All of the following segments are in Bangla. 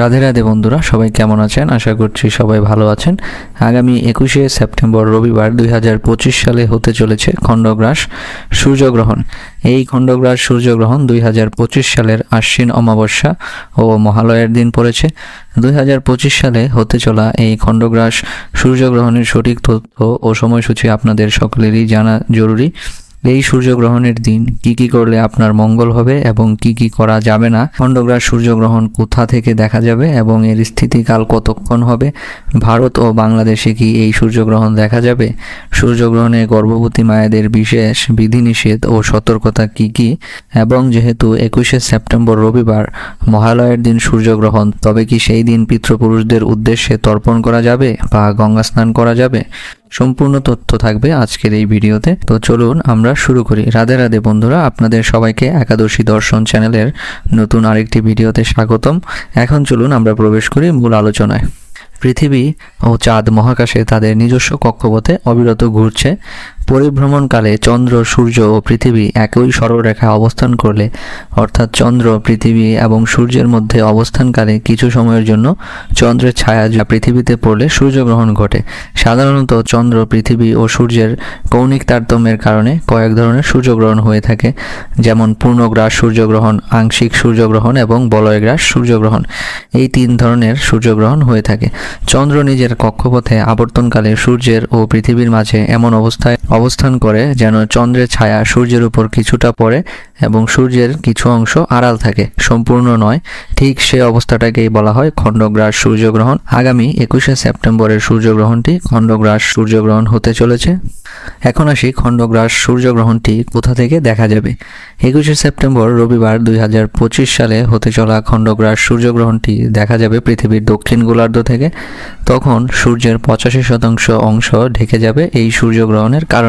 রাধে রাধে বন্ধুরা, সবাই কেমন আছেন? আশা করছি সবাই ভালো আছেন। আগামী একুশে সেপ্টেম্বর রবিবার দুই হাজার পঁচিশ সালে হতে চলেছে খণ্ডগ্রাস সূর্যগ্রহণ। এই খণ্ডগ্রাস সূর্যগ্রহণ দুই হাজার পঁচিশ সালের আশ্বিন অমাবস্যা ও মহালয়ের দিন পড়েছে। দুই হাজার পঁচিশ সালে হতে চলা এই খণ্ডগ্রাস সূর্যগ্রহণের সঠিক তথ্য ও সময়সূচি আপনাদের সকলেরই জানা জরুরি। এই সূর্যগ্রহণের দিন কি কি করলে আপনার মঙ্গল হবে এবং কি কি করা যাবে না? খণ্ডগ্রাস সূর্যগ্রহণ কোথা থেকে দেখা যাবে এবং এর স্থিতিকাল কতক্ষণ হবে? ভারত ও বাংলাদেশে কি এই সূর্যগ্রহণ দেখা যাবে? সূর্যগ্রহণে গর্ভবতী মায়েদের বিশেষ বিধিনিষেধ ও সতর্কতা কি কি? এবং যেহেতু একুশে সেপ্টেম্বর রবিবার মহালয়ের দিন সূর্যগ্রহণ, তবে কি সেই দিন পিতৃপুরুষদের উদ্দেশ্যে তর্পণ করা যাবে বা গঙ্গা স্নান করা যাবে? সম্পূর্ণ তথ্য থাকবে আজকের এই ভিডিওতে। তো চলুন আমরা শুরু করি। রাধে রাধে বন্ধুরা, আপনাদের সবাইকে একাদশী দর্শন চ্যানেলের নতুন আরেকটি ভিডিওতে স্বাগতম। এখন চলুন আমরা প্রবেশ করি মূল আলোচনায়। পৃথিবী ও চাঁদ মহাকাশে তাদের নিজস্ব কক্ষপথে অবিরত ঘুরছে। পরিভ্রমণকালে চন্দ্র, সূর্য ও পৃথিবী একই সরলরেখায় অবস্থান করলে, অর্থাৎ চন্দ্র, পৃথিবী এবং সূর্যের মধ্যে অবস্থানকালে কিছু সময়ের জন্য চন্দ্রের ছায়া যা পৃথিবীতে পড়লে সূর্যগ্রহণ ঘটে। সাধারণত চন্দ্র, পৃথিবী ও সূর্যের কৌণিক তারতম্যের কারণে কয়েক ধরনের সূর্যগ্রহণ হয়ে থাকে, যেমন পূর্ণগ্রাস সূর্যগ্রহণ, আংশিক সূর্যগ্রহণ এবং বলয়গ্রাস সূর্যগ্রহণ। এই তিন ধরনের সূর্যগ্রহণ হয়ে থাকে। চন্দ্র নিজের কক্ষপথে আবর্তনকালে সূর্যের ও পৃথিবীর মাঝে এমন অবস্থায় অবস্থান করে যেন চন্দ্রের ছায়া সূর্যের উপর কিছুটা পড়ে এবং সূর্যের কিছু অংশ আড়াল থাকে। সম্পূর্ণ নয়, ঠিক সে অবস্থাটাকেই বলা হয় খণ্ডগ্রাস সূর্যগ্রহণ। আগামী একুশে সেপ্টেম্বরের সূর্যগ্রহণটি খণ্ডগ্রাস সূর্যগ্রহণ হতে চলেছে। এখন আসি খণ্ডগ্রাস সূর্যগ্রহণটি কোথা থেকে দেখা যাবে? একুশে সেপ্টেম্বর রবিবার দুই হাজার পঁচিশ সালে হতে চলা খণ্ডগ্রাস সূর্যগ্রহণটি দেখা যাবে পৃথিবীর দক্ষিণ গোলার্ধ থেকে। তখন সূর্যের পঁচাশি শতাংশ অংশ ঢেকে যাবে এই সূর্যগ্রহণের কারণে।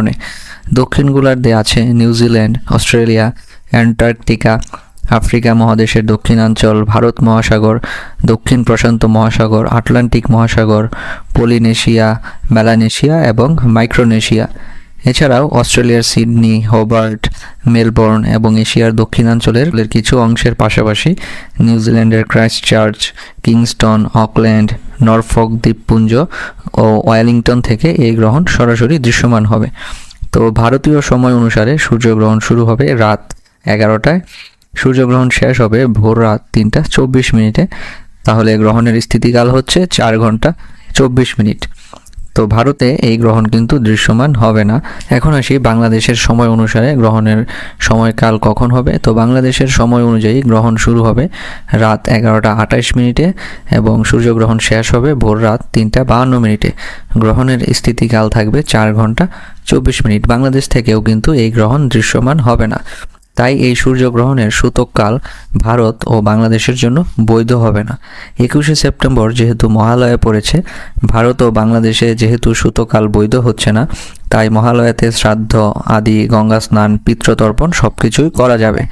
দক্ষিণ গোলার্ধে আছে নিউজিল্যান্ড অস্ট্রেলিয়া, অ্যান্টার্কটিকা, আফ্রিকা মহাদেশের দক্ষিণাঞ্চল, ভারত মহাসাগর, দক্ষিণ প্রশান্ত মহাসাগর, আটলান্টিক মহাসাগর, পলিনেশিয়া, মেলানেশিয়া এবং মাইক্রোনেশিয়া। এছাড়াও অস্ট্রেলিয়ার সিডনি, হোবার্ট, মেলবোর্ন এবং এশিয়ার দক্ষিণাঞ্চলের কিছু অংশের পাশাপাশি নিউজিল্যান্ডের Christchurch Kingston, Auckland, Norfolk দ্বীপপুঞ্জ ও ওয়েলিংটন থেকে এই গ্রহণ সরাসরি দৃশ্যমান হবে। তো ভারতীয় সময় অনুসারে সূর্যগ্রহণ শুরু হবে রাত এগারোটায়। সূর্যগ্রহণ শেষ হবে ভোর রাত তিনটা চব্বিশ মিনিটে। তাহলে গ্রহণের স্থিতিকাল হচ্ছে চার ঘণ্টা চব্বিশ মিনিট। তো ভারতে এই গ্রহণ কিন্তু দৃশ্যমান হবে না। এখন আসি বাংলাদেশের সময় অনুসারে গ্রহণের সময়কাল কখন হবে। তো বাংলাদেশের সময় অনুযায়ী গ্রহণ শুরু হবে রাত এগারোটা আঠাশ মিনিটে এবং সূর্যগ্রহণ শেষ হবে ভোর রাত তিনটা বাহান্ন মিনিটে। গ্রহণের স্থিতিকাল থাকবে চার ঘণ্টা চব্বিশ মিনিট। বাংলাদেশ থেকেও কিন্তু এই গ্রহণ দৃশ্যমান হবে না। তাই এই সূর্যগ্রহণের সূতককাল ভারত ও বাংলাদেশের জন্য বৈধ হবে না। একুশে সেপ্টেম্বর যেহেতু মহালয়ে পড়েছে, ভারত ও বাংলাদেশে যেহেতু সূতকাল বৈধ হচ্ছে না, তাই মহালয়াতে শ্রাদ্ধ, আদি, গঙ্গা স্নান পিতৃতর্পণ সব কিছুই করা যাবে।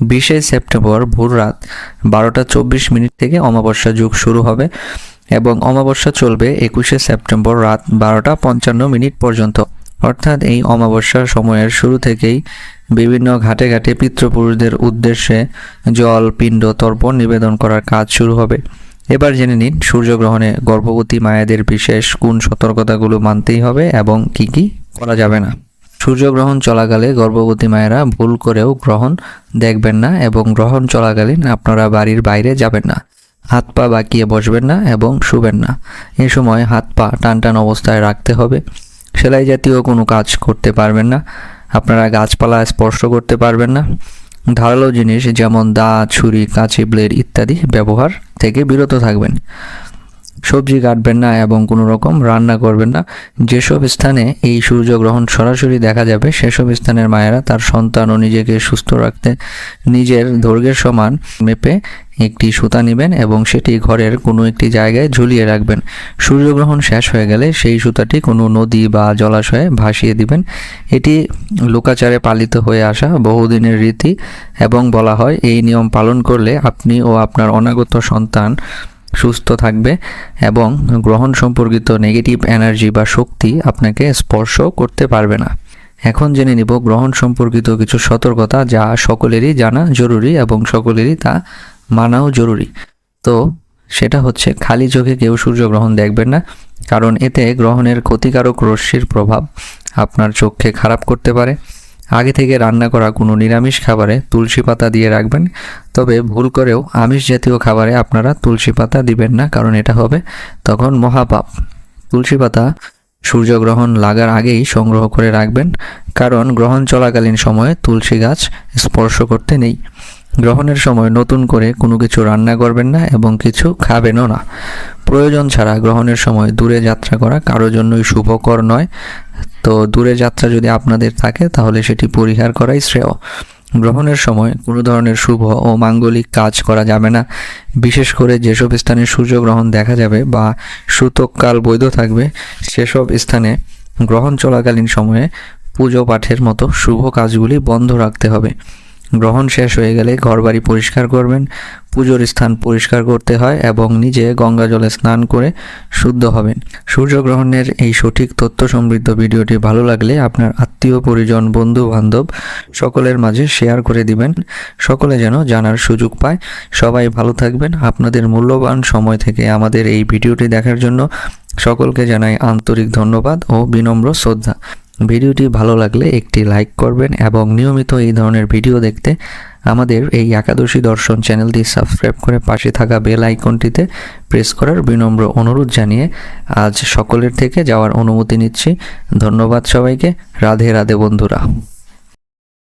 বিশে সেপ্টেম্বর ভোর রাত বারোটা চব্বিশ মিনিট থেকে অমাবস্যা যুগ শুরু হবে এবং অমাবস্যা চলবে একুশে সেপ্টেম্বর রাত বারোটা পঞ্চান্ন মিনিট পর্যন্ত। অর্থাৎ এই অমাবস্যার সময়ের শুরু থেকেই বিভিন্ন ঘাটে ঘাটে পিতৃপুরুষদের উদ্দেশ্যে জল, পিণ্ড, তর্পণ নিবেদন করার কাজ শুরু হবে। এবার জেনে নিন, সূর্যগ্রহণে গর্ভবতী মায়েদের বিশেষ কোন সতর্কতাগুলো মানতেই হবে এবং কি কি করা যাবে না। সূর্যগ্রহণ চলাকালে গর্ভবতী মায়েরা ভুল করেও গ্রহণ দেখবেন না এবং গ্রহণ চলাকালীন আপনারা বাড়ির বাইরে যাবেন না। হাত পা বাঁকিয়ে বসবেন না এবং শুবেন না। এ সময় হাত পা টান টান অবস্থায় রাখতে হবে। সেলাই জাতীয় কোনো কাজ করতে পারবেন না। আপনারা গাছপালা স্পর্শ করতে পারবেন না। ধারালো জিনিস যেমন দা, ছুরি, কাঁচি, ব্লেড ইত্যাদি ব্যবহার থেকে বিরত থাকবেন। সবজি কাটবেন না এবং কোনো রকম রান্না করবেন না। যেসব স্থানে এই সূর্যগ্রহণ সরাসরি দেখা যাবে, সেসব স্থানের মায়েরা তার সন্তান ও নিজেকে সুস্থ রাখতে নিজের দৈর্ঘ্যের সমান মেপে একটি সুতা নেবেন এবং সেটি ঘরের কোনো একটি জায়গায় ঝুলিয়ে রাখবেন। সূর্যগ্রহণ শেষ হয়ে গেলে সেই সুতাটি কোনো নদী বা জলাশয়ে ভাসিয়ে দিবেন। এটি লোকাচারে পালিত হয়ে আসা বহুদিনের রীতি এবং বলা হয়, এই নিয়ম পালন করলে আপনি ও আপনার অনাগত সন্তান সুস্থ থাকবে এবং গ্রহণ সম্পর্কিত নেগেটিভ এনার্জি বা শক্তি আপনাকে স্পর্শ করতে পারবে না। এখন জেনে নিব গ্রহণ সম্পর্কিত কিছু সতর্কতা যা সকলেরই জানা জরুরি এবং সকলেরই তা মানাও জরুরি। তো সেটা হচ্ছে খালি চোখে কেউ সূর্যগ্রহণ দেখবেন না, কারণ এতে গ্রহণের ক্ষতিকারক রশ্মির প্রভাব আপনার চোখকে খারাপ করতে পারে। আগে থেকে রান্না করা কোনো নিরামিষ খাবারে তুলসী পাতা দিয়ে রাখবেন। তবে ভুল করেও আমিষ জাতীয় খাবারে আপনারা তুলসী পাতা দিবেন না, কারণ এটা হবে তখন মহাপাপ। তুলসী পাতা সূর্যগ্রহণ লাগার আগেই সংগ্রহ করে রাখবেন, কারণ গ্রহণ চলাকালীন সময়ে তুলসী গাছ স্পর্শ করতে নেই। গ্রহণের সময় নতুন করে কোনো কিছু রান্না করবেন না এবং কিছু খাবেনও না। প্রয়োজন ছাড়া গ্রহণের সময় দূরে যাত্রা করা কারোর জন্যই শুভকর নয়। তো দূরে যাত্রা যদি আপনাদের থাকে, তাহলে সেটি পরিহার করাই শ্রেয়। গ্রহণের সময় কোনো ধরনের শুভ ও মাঙ্গলিক কাজ করা যাবে না। বিশেষ করে যেসব স্থানে সূর্যগ্রহণ দেখা যাবে বা সূতককাল বৈধ থাকবে, সেসব স্থানে গ্রহণ চলাকালীন সময়ে পুজো পাঠের মতো শুভ কাজগুলি বন্ধ রাখতে হবে। গ্রহণ শেষ হয়ে গেলে ঘরবাড়ি পরিষ্কার করবেন, পুজোর স্থান পরিষ্কার করতে হয় এবং নিজে গঙ্গা জলে স্নান করে শুদ্ধ হবেন। সূর্যগ্রহণের এই সঠিক তথ্য সমৃদ্ধ ভিডিওটি ভালো লাগলে আপনার আত্মীয়, পরিজন বন্ধু বান্ধব সকলের মাঝে শেয়ার করে দিবেন। সকলে যেন জানার সুযোগ পায়। সবাই ভালো থাকবেন। আপনাদের মূল্যবান সময় থেকে আমাদের এই ভিডিওটি দেখার জন্য সকলকে জানাই আন্তরিক ধন্যবাদ ও বিনম্র শ্রদ্ধা। ভিডিওটি ভালো লাগলে একটি লাইক করবেন এবং নিয়মিত এই ধরনের ভিডিও দেখতে আমাদের এই একাদশী দর্শন চ্যানেলটি সাবস্ক্রাইব করে পাশে থাকা বেল আইকনটিতে প্রেস করার বিনম্র অনুরোধ জানিয়ে আজ সকলের থেকে যাওয়ার অনুমতি নিচ্ছি। ধন্যবাদ সবাইকে। রাধে রাধে বন্ধুরা।